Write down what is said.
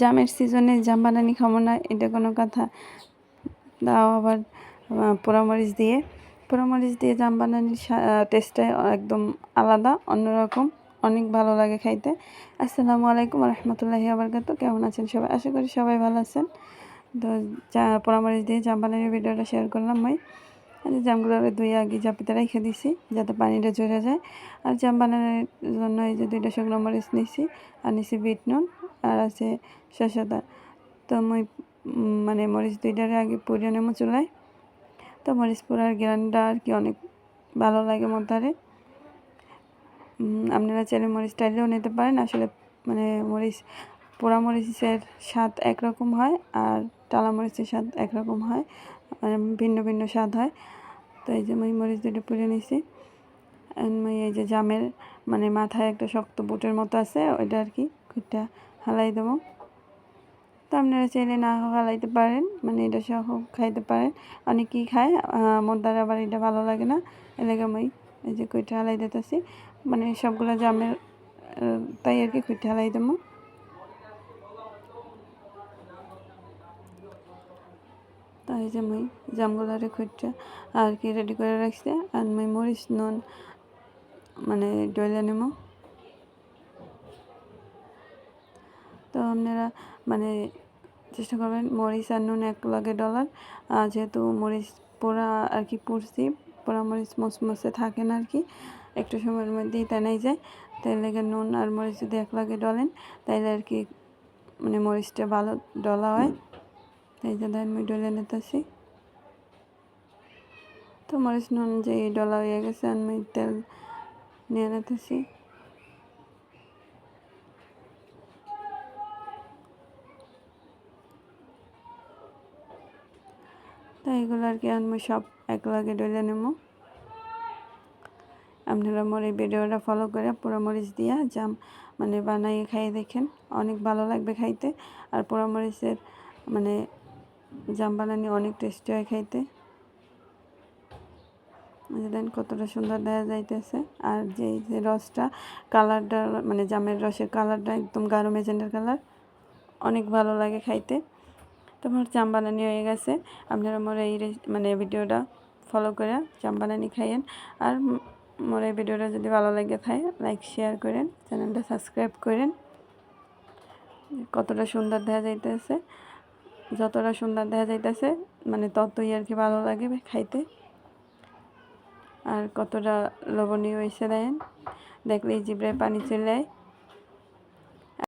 জামের সিজনে জাম বানানি খাব না, এটা কোনো কথা। তাও আবার পোড়ামরিচ দিয়ে। পোড়ামরিচ দিয়ে জাম বানানির টেস্টটা একদম আলাদা, অন্যরকম। অনেক ভালো লাগে খাইতে। আসসালামু আলাইকুম রহমতুল্লাহি আবরকাত কেমন আছেন সবাই? আশা করি সবাই ভালো আছেন। তো যা, পোড়ামরিচ দিয়ে জাম বানানির ভিডিওটা শেয়ার করলাম এই জামগুলো দুই আগে জাপিতে রেখে দিছি, যাতে পানিটা ঝরে যায়। আর জাম বানানোর জন্য এই যে দুইটা শুকনো মরিচ নিছি, আর নিছি বিট নুন। আর আছে শসাদা তো মই মানে মরিচ দুইটারে আগে পুড়িয়ে নেব চুলায়। তো মরিচ পোড়ার গ্রানটা আর কি অনেক ভালো লাগে মতারে। আপনারা চাইলে মরিচ টাইলেও নিতে পারেন। আসলে মানে মরিচ, পোড়া মরিচের স্বাদ একরকম হয় আর টালা মরিচের স্বাদ একরকম হয়। মানে ভিন্ন ভিন্ন স্বাদ হয়। তো এই যে মই মরিচ দুটো পুড়ে নিছি। এই যে জামের মানে মাথায় একটা শক্ত বুটের মতো আছে, ওইটা আর কি। খুঁটটা হালাই দেবো। তো আপনারা চাইলে না হালাইতে পারেন মানে এটা সহ খাইতে পারেন। অনেকেই খায় আমার দ্বারা আবার এটা ভালো লাগে না। এলাকা মই এই যে কুইটা হালাই দিতেছি মানে সবগুলো জামের তাই আর কি কুইটা হালাই দেবো। তাই যে মই জামগুলারে খুঁজটা আর কি রেডি করে রাখছে, আর মই মরিচ, নুন মানে ডলে নেব। তো আপনারা মানে চেষ্টা করবেন মরিচ আর নুন এক লগে ডলার যেহেতু মরিচ পোড়া আর কি পুড়ছি পোড়া মরিচ মসমসে থাকে না আর কি, একটু সময়ের মধ্যেই টানাই যায়। তাই লেগে নুন আর মরিচ যদি এক লাগে ডলেন, তাইলে আর কি মানে মরিচটা ভালো ডলা হয়। তাই যে আমি ডলে নিতেছি। তো মরিচ নুন যে ডলা হয়ে গেছে, আমি তেল নিয়ে নিতেছি। তো এগুলো আর কি আমি সব এক লাগে ডলে নেব। আপনারা মোর এই ভিডিওটা ফলো করে পোড়া মরিচ দিয়া জাম মানে বানাইয়ে খাইয়ে দেখেন। অনেক ভালো লাগবে খাইতে, আর পোড়া মরিচের মানে জাম বানানি অনেক টেস্টি হয় খাইতে। দেন কতটা সুন্দর দেখা যাইতেছে। আর যে যে রসটা কালারটা মানে জামের রসের কালারটা একদম গাঢ় মেজেন্ডার কালার অনেক ভালো লাগে খাইতে। তোমার জাম বানানি হয়ে গেছে। আপনারা মোর এই মানে ভিডিওটা ফলো করে জাম বানানি খাইয়েন। আর মোর এই ভিডিওটা যদি ভালো লাগে থাকে লাইক শেয়ার করেন, চ্যানেলটা সাবস্ক্রাইব করেন। কতটা সুন্দর দেখা যাইতেছে, যতটা সুন্দর দেখা যাইতেছে মানে ততই আর কি ভালো লাগে খাইতে। আর কতটা লবণীয় হয়েছে দেন দেখলেই জিব্রায় পানি চলে যায়